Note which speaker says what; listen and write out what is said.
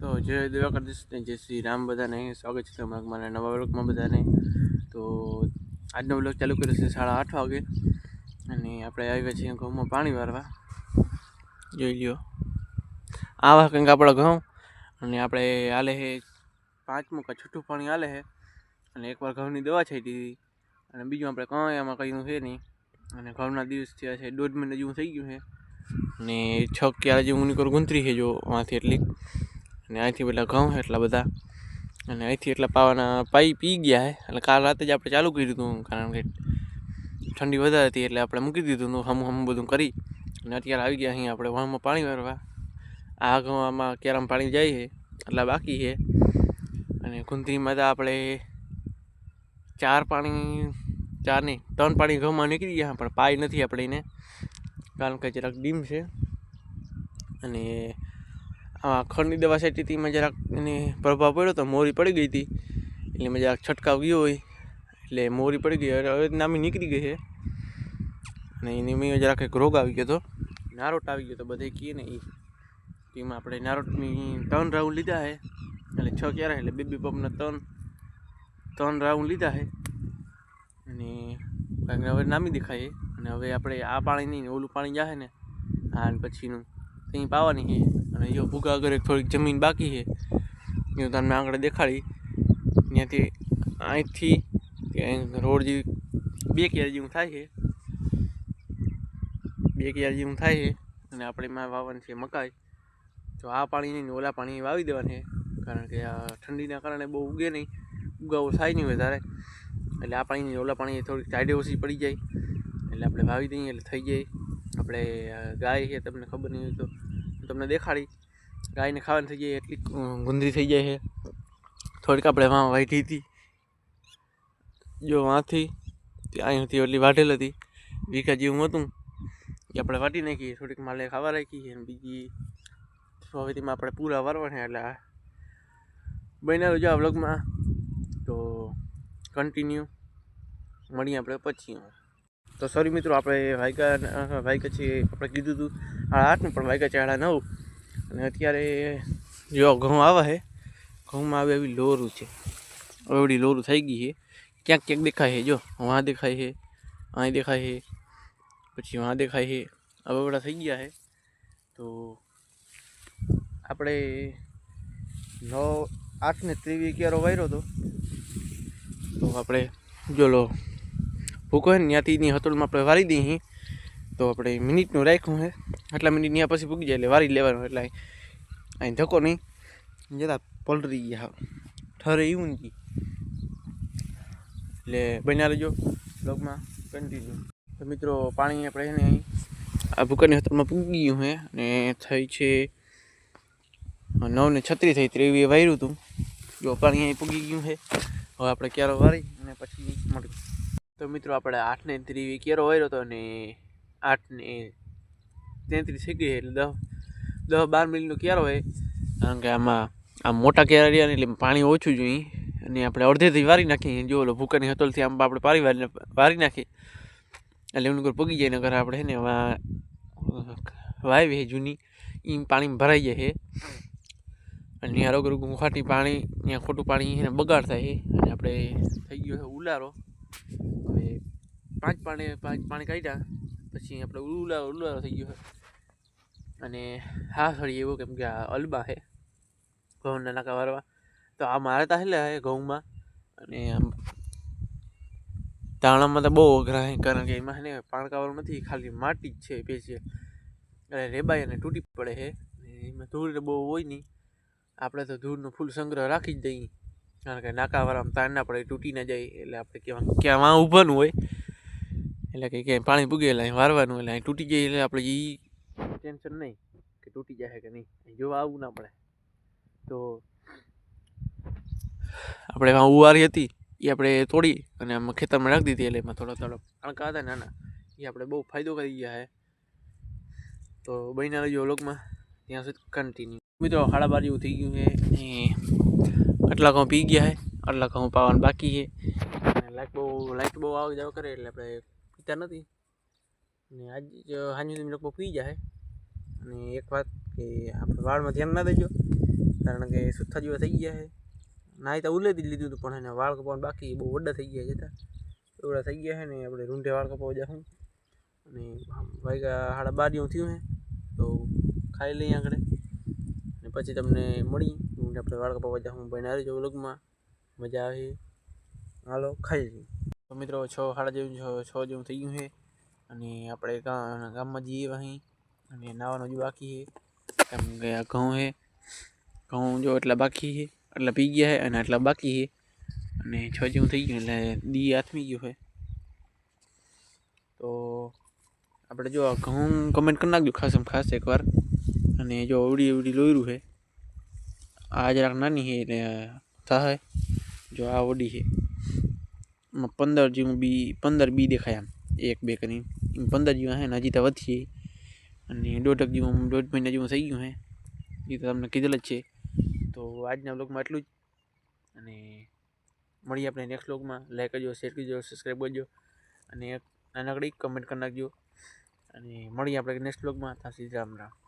Speaker 1: તો જય દ્વારકાધીશ ને જય શ્રી રામ બધાને. સ્વાગત છે તમારા મારા નવા બ્લોગમાં બધાને. તો આજનો બ્લોક ચાલુ કર્યો છે સાડા આઠ વાગે અને આપણે આવ્યા છીએ ઘઉંમાં પાણી વારવા. જોઈ લ્યો. આવા કંઈક આપણા ઘઉં અને આપણે હાલે છે પાંચમું કાં છઠ્ઠું પાણી હાલે છે અને એકવાર ઘઉંની દવા છાંટી દીધી. અને બીજું આપણે કંઈ આમાં કંઈ છે નહીં. અને ઘઉંના દિવસ થયા છે, દોઢ મહિના જેવું થઈ ગયું છે. અને છ ક્યારે જેવું નીકળ ગુંતરી છે જો વાંથી એટલી. અને અહીંથી પેલા ઘઉં એટલા બધા. અને અહીંથી એટલા પાવાના પાઈ પી ગયા છે. એટલે કાલ રાતે જ આપણે ચાલુ કર્યું હતું, કારણ કે ઠંડી વધારે હતી એટલે આપણે મૂકી દીધું હતું, હમ હમ બધું કરી. અને અત્યારે આવી ગયા અહીં આપણે વણમાં પાણી ભરવા આ ઘઉંમાં ક્યારામાં પાણી જાય છે, એટલા બાકી છે. અને કુંતરીમાં તો આપણે ચાર પાણી, ચાર નહીં, ત્રણ પાણી ઘઉંમાં નીકળી ગયા, પણ પાય નથી આપણે એને કારણ કે જરાક ડીમ છે. અને આ ખંડની દવા છાંટી હતી, એમાં જરાક એને પ્રભાવ પડ્યો તો મોરી પડી ગઈ હતી. એટલે મેં જરાક છંટકાવ ગયો હોય, એટલે મોરી પડી ગઈ. હવે નામી નીકળી ગઈ છે. અને એની મેં જરાક એક રોગ આવી ગયો હતો. નારોટ આવી ગયો તો બધે કહીએ ને એ એમાં આપણે નારોટની ત્રણ રાઉન્ડ લીધા છે. એટલે છ ક્યારે એટલે બેબી પંપના ત્રણ ત્રણ રાઉન્ડ લીધા છે. અને કારણ કે હવે નામી દેખાય અને હવે આપણે આ પાણી નહીં ઓલું પાણી જાહે ને અને પછીનું ત્યાં પાવાની છે. અને જો ભૂગા આગળ એક થોડીક જમીન બાકી છે એ તમને આગળ દેખાડી, ત્યાંથી અહીંથી રોડ જેવી બે કિયાર જેવું થાય છે. બે કિયાર જેવું થાય છે અને આપણે એમાં વાવવાનું છે મકાઈ. તો આ પાણી નહીં, ઓલા પાણી વાવી દેવાનું છે, કારણ કે આ ઠંડીના કારણે બહુ ઉગે નહીં, ઉગાવો થાય નહીં વધારે. એટલે આ પાણી ઓલા પાણી થોડીક ટાઈડે ઓછી પડી જાય. એટલે આપણે વાવી દઈએ, એટલે થઈ જાય. આપણે ગાય છે, તમને ખબર નહીં હોય તો તમને દેખાડી. ગાયને ખાવાની થઈ જાય એટલી ગુંદરી થઈ જાય છે. થોડીક આપણે વાં વાઢી હતી. જો વાંથી તે હતી એટલી વાઢેલ હતી. વીઘા જેવું હતું એ આપણે વાટી નાખીએ, થોડીક માલે ખાવા રાખી છે અને બીજી હવે આપણે પૂરા વારવાના એટલે બન્યા રહેજો આ વ્લોગમાં તો કન્ટિન્યુ મળીએ આપણે પછી. તો સોરી મિત્રો, આપણે વાયગા વાયગા છે આપણે કીધું હતું સાડા આઠનું, પણ વાયગા છે સાડા નવ. અને અત્યારે જો ઘઉં આવે છે, ઘઉંમાં આવે એવી લોરું છે. એવડી લોરું થઈ ગઈ છે. ક્યાંક ક્યાંક દેખાય છે, જો, વાં દેખાય છે અહીં દેખાય છે, પછી વાં દેખાય છે. હવે બધા થઈ ગયા છે. તો આપણે નવ આઠ ને ત્રેવીસ અગિયારો વાયરો હતો. તો આપણે, જો લો ભૂકો ને ત્યાંથી એની હતોળમાં આપણે વારી દઈએ તો આપણે મિનિટનું રાખ્યું છે આટલા મિનિટ ત્યાં પછી પૂગી જાય એટલે વારી લેવાનું એટલે અહીં- ધકો નહીં. જરા પલરી ગયા ઠરે એવું નથી એટલે બન્યા રહેજો બ્લોગમાં કન્ટિન્યુ તો મિત્રો, પાણી આપણે એને આ ભૂકરની હતોડમાં પૂગી ગયું છે અને થઈ છે નવ ને છત્રીસ થઈ ત્રેવીસ વાયરું હતું જો પાણી અહીં પૂગી ગયું છે હવે આપણે ક્યારો વારી અને પછી મળી તો મિત્રો આપણે આઠ ને કેરો વાર્યો હતો ને તેત્રીસ થઈ ગઈ એટલે દસ દસ બાર મિનિટનો કેરો હોય કારણ કે આમાં, આ મોટા કેરા રહ્યા એટલે પાણી ઓછું જોઈએ. અને આપણે અડધેથી વારી નાખીએ. જો ઓલો ભૂકાની હતોલથી આમ આપણે પારી વારી વારી નાખીએ. એટલે એમનું ઘર પગી જાય નગર આપણે ને વાવી છે જૂની. એ પાણી ભરાઈ જાય છે. અને ત્યાં રોગ રોગ પાણી ત્યાં ખોટું પાણી એને બગાડ થાય અને આપણે થઈ ગયો છે ઉલારો. પાંચ પાણી પાંચ પાણી કાઢ્યા. પછી આપણે ઉલારો ઉલારો થઈ ગયો. અને હા સળી એવું કેમ કે આ અલબા છે, ઘઉંના નાકા વારવા તો આ મારે તો હેલા એ ઘઉંમાં. અને આમ દાણામાં તો બહુ અઘરા કારણ કે એમાં ને પાણકાવાળું નથી, ખાલી માટી જ છે પેચે એટલે રેબાઈ અને તૂટી પડે છે અને એમાં ધૂળ બહુ હોય નહીં. આપણે તો ધૂળનો ફૂલ સંગ્રહ રાખી જ દઈએ. કારણ કે નાકાવાળામાં તાર ના પડે, તૂટી ના જાય. એટલે આપણે ક્યાં ક્યાં વાં ઊભાનું હોય. એટલે કે ક્યાંય પાણી પૂગે એટલે વારવાનું એટલે અહીં તૂટી જાય એટલે આપણે એ ટેન્શન નહીં કે તૂટી જાય કે નહીં. જોવા આવવું ના પડે. તો આપણે એમાં ઉવારી હતી એ આપણે તોડી અને આમાં ખેતરમાં રાખી દીધી એટલે એમાં થોડા થોડા અણકા હતા નાના એ આપણે બહુ ફાયદો કરી ગયા છે તો બહીના રહેજો લોકમાં ત્યાં સુધી કન્ટિન્યુ મિત્રો સાડા બાર જેવું થઈ ગયું છે આટલા ઘઉં પી ગયા છે આટલા ઘઉં પાવાનું બાકી છે. લાઇટ બહુ લાઇટ બહુ આવ જાવ કરે એટલે આપણે પીતા નથી અને આજ સાંજ સુધી લગભગ પી જાય અને એક વાત કે આપણે વાળમાં ધ્યાન ના દેજો, કારણ કે સુથ્થા જેવા થઈ ગયા છે નાહી તો ઉલેદી લીધું હતું, પણ એને વાળ કપાવવાનું બાકી બહુ વડા થઈ ગયા જતા એવડા થઈ ગયા છે ને આપણે રૂંઢે વાળ કપાવવા જાઉં અને વાગ્યા સાડા બાર જેવું થયું છે તો ખાઈ લઈએ આગળ અને પછી તમને મળી આપણે વાળ કપાવવા જાઉં ભાઈ હારી જો વ્લોગમાં મજા આવે. હાલો, ખાઈ લઈએ. તો મિત્રો છ સાડા જેવું છ છ જેવું થઈ ગયું છે. અને આપણે ગા- ગામમાં જઈએ અહીં. અને નાવાનું હજુ બાકી છે. કેમ કે આ ઘઉં છે. ઘઉં જો એટલા બાકી છે, એટલા પી ગયા છે અને એટલા બાકી છે. અને છ જેવું થઈ ગયું, એટલે દી આથમી ગયું છે. તો આપણે જો આ ઘઉં કમેન્ટ કરી નાખજો ખાસ ખાસ એકવાર. અને જો અવડી અવડી લોયરું છે. આ જરાક નાની છે, એટલે થાય જો આ ઓડી છે. એમાં પંદર જેવું બી, પંદર બી દેખાય આમ. એક, બે કરીને. પંદર જેવા હે ને હજી તો અને દોઢક જેવું, દોઢ મહિના જેવું થઈ ગયું હે. એ તો તમને કીધેલ જ છે. તો આજના બ્લોગમાં એટલું જ. અને મળીએ આપણે નેક્સ્ટ બ્લોગમાં લાઈક કરજો શેર કરજો સબસ્ક્રાઈબ કરજો. અને એક નાનકડી કમેન્ટ કરી નાખજો. અને મળીએ આપણે નેક્સ્ટ બ્લોગમાં ત્યાં સુધી રામ રામ.